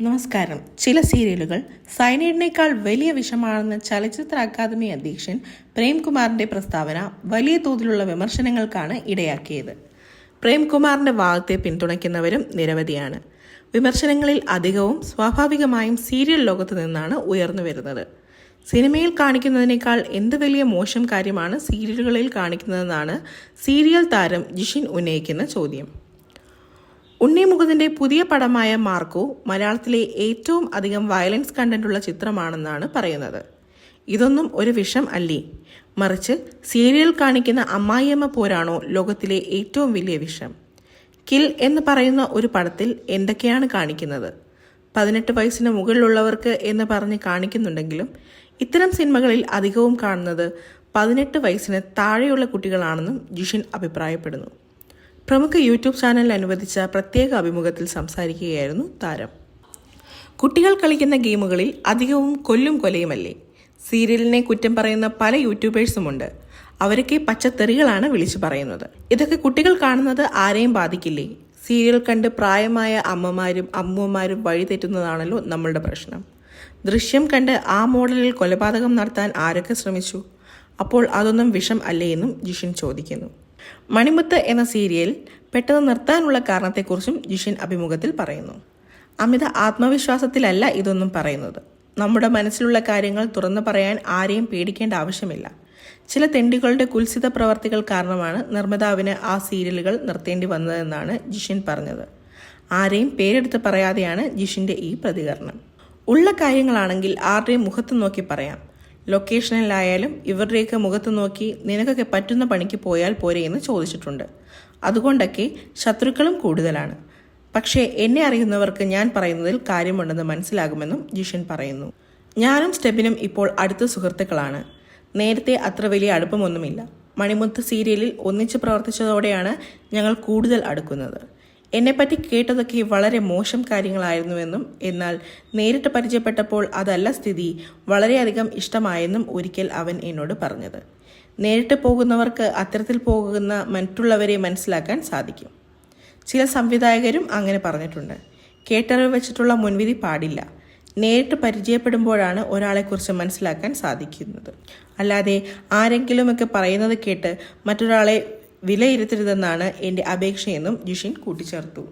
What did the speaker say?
നമസ്കാരം. ചില സീരിയലുകൾ സൈനൈഡിനേക്കാൾ വലിയ വിഷമാണെന്ന് ചലച്ചിത്ര അക്കാദമി അധ്യക്ഷൻ പ്രേംകുമാറിന്റെ പ്രസ്താവന വലിയ തോതിലുള്ള വിമർശനങ്ങൾക്കാണ് ഇടയാക്കിയത്. പ്രേംകുമാറിന്റെ വാദത്തെ പിന്തുണയ്ക്കുന്നവരും നിരവധിയാണ്. വിമർശനങ്ങളിൽ അധികവും സ്വാഭാവികമായും സീരിയൽ ലോകത്ത് നിന്നാണ് ഉയർന്നു വരുന്നത്. സിനിമയിൽ കാണിക്കുന്നതിനേക്കാൾ എന്ത് വലിയ മോശം കാര്യമാണ് സീരിയലുകളിൽ കാണിക്കുന്നതെന്നാണ് സീരിയൽ താരം ജിഷിൻ ഉന്നയിക്കുന്ന ചോദ്യം. ഉണ്ണി മുകുന്ദന്റെ പുതിയ പടമായ മാർക്കോ മലയാളത്തിലെ ഏറ്റവും അധികം വയലൻസ് കണ്ടന്റുള്ള ചിത്രമാണെന്നാണ് പറയുന്നത്. ഇതൊന്നും ഒരു വിഷം അല്ലേ? മറിച്ച് സീരിയൽ കാണിക്കുന്ന അമ്മായിയമ്മ പോരാണോ ലോകത്തിലെ ഏറ്റവും വലിയ വിഷം? കിൽ എന്ന് പറയുന്ന ഒരു പടത്തിൽ എന്തൊക്കെയാണ് കാണിക്കുന്നത്? പതിനെട്ട് വയസ്സിന് മുകളിലുള്ളവർക്ക് എന്ന് പറഞ്ഞ് കാണിക്കുന്നുണ്ടെങ്കിലും ഇത്തരം സിനിമകളിൽ അധികവും കാണുന്നത് പതിനെട്ട് വയസ്സിന് താഴെയുള്ള കുട്ടികളാണെന്നും ജിഷിൻ അഭിപ്രായപ്പെടുന്നു. പ്രമുഖ യൂട്യൂബ് ചാനലിൽ അനുവദിച്ച പ്രത്യേക അഭിമുഖത്തിൽ സംസാരിക്കുകയായിരുന്നു താരം. കുട്ടികൾ കളിക്കുന്ന ഗെയിമുകളിൽ അധികവും കൊല്ലും കൊലയുമല്ലേ? സീരിയലിനെ കുറ്റം പറയുന്ന പല യൂട്യൂബേഴ്സുമുണ്ട്. അവരൊക്കെ പച്ചത്തെറികളാണ് വിളിച്ചു പറയുന്നത്. ഇതൊക്കെ കുട്ടികൾ കാണുന്നത് ആരെയും ബാധിക്കില്ലേ? സീരിയൽ കണ്ട് പ്രായമായ അമ്മമാരും അമ്മൂമ്മമാരും വഴിതെറ്റുന്നതാണല്ലോ നമ്മളുടെ പ്രശ്നം. ദൃശ്യം കണ്ട് ആ മോഡലിൽ കൊലപാതകം നടത്താൻ ആരൊക്കെ ശ്രമിച്ചു? അപ്പോൾ അതൊന്നും വിഷം അല്ലേ എന്നും ജിഷിൻ ചോദിക്കുന്നു. മണിമുത്ത് എന്ന സീരിയൽ പെട്ടെന്ന് നിർത്താനുള്ള കാരണത്തെക്കുറിച്ചും ജിഷിൻ അഭിമുഖത്തിൽ പറയുന്നു. അമിത ആത്മവിശ്വാസത്തിലല്ല ഇതൊന്നും പറയുന്നത്. നമ്മുടെ മനസ്സിലുള്ള കാര്യങ്ങൾ തുറന്നു പറയാൻ ആരെയും പേടിക്കേണ്ട ആവശ്യമില്ല. ചില തെണ്ടികളുടെ കുൽസിത പ്രവർത്തികൾ കാരണമാണ് നിർമ്മാതാവിന് ആ സീരിയലുകൾ നിർത്തേണ്ടി വന്നതെന്നാണ് ജിഷിൻ പറഞ്ഞത്. ആരെയും പേരെടുത്ത് പറയാതെയാണ് ജിഷിന്റെ ഈ പ്രതികരണം. ഉള്ള കാര്യങ്ങളാണെങ്കിൽ ആരുടെയും മുഖത്ത് നോക്കി പറയാം. ലൊക്കേഷനിലായാലും ഇവരുടെയൊക്കെ മുഖത്ത് നോക്കി നിനക്കൊക്കെ പറ്റുന്ന പണിക്ക് പോയാൽ പോരെ എന്ന് ചോദിച്ചിട്ടുണ്ട്. അതുകൊണ്ടൊക്കെ ശത്രുക്കളും കൂടുതലാണ്. പക്ഷേ എന്നെ അറിയുന്നവർക്ക് ഞാൻ പറയുന്നതിൽ കാര്യമുണ്ടെന്ന് മനസ്സിലാകുമെന്നും ജിഷൻ പറയുന്നു. ഞാനും സ്റ്റെബിനും ഇപ്പോൾ അടുത്ത സുഹൃത്തുക്കളാണ്. നേരത്തെ അത്ര വലിയ അടുപ്പമൊന്നുമില്ല. മണിമുത്ത് സീരിയലിൽ ഒന്നിച്ച് പ്രവർത്തിച്ചതോടെയാണ് ഞങ്ങൾ കൂടുതൽ അടുക്കുന്നത്. എന്നെപ്പറ്റി കേട്ടതൊക്കെ വളരെ മോശം കാര്യങ്ങളായിരുന്നുവെന്നും എന്നാൽ നേരിട്ട് പരിചയപ്പെട്ടപ്പോൾ അതല്ല സ്ഥിതി. വളരെയധികം ഇഷ്ടമായെന്നും ഒരിക്കൽ അവൻ എന്നോട് പറഞ്ഞത്. നേരിട്ട് പോകുന്നവർക്ക് അത്തരത്തിൽ പോകുന്ന മറ്റുള്ളവരെ മനസ്സിലാക്കാൻ സാധിക്കും. ചില സംവിധായകരും അങ്ങനെ പറഞ്ഞിട്ടുണ്ട്. കേട്ടറിവ് വെച്ചിട്ടുള്ള മുൻവിധി പാടില്ല. നേരിട്ട് പരിചയപ്പെടുമ്പോഴാണ് ഒരാളെക്കുറിച്ച് മനസ്സിലാക്കാൻ സാധിക്കുന്നത്. അല്ലാതെ ആരെങ്കിലുമൊക്കെ പറയുന്നത് കേട്ട് മറ്റൊരാളെ വിലയിരുത്തരുതെന്നാണ് എന്റെ അപേക്ഷയെന്നും ജിഷിൻ കൂട്ടിച്ചേർത്തു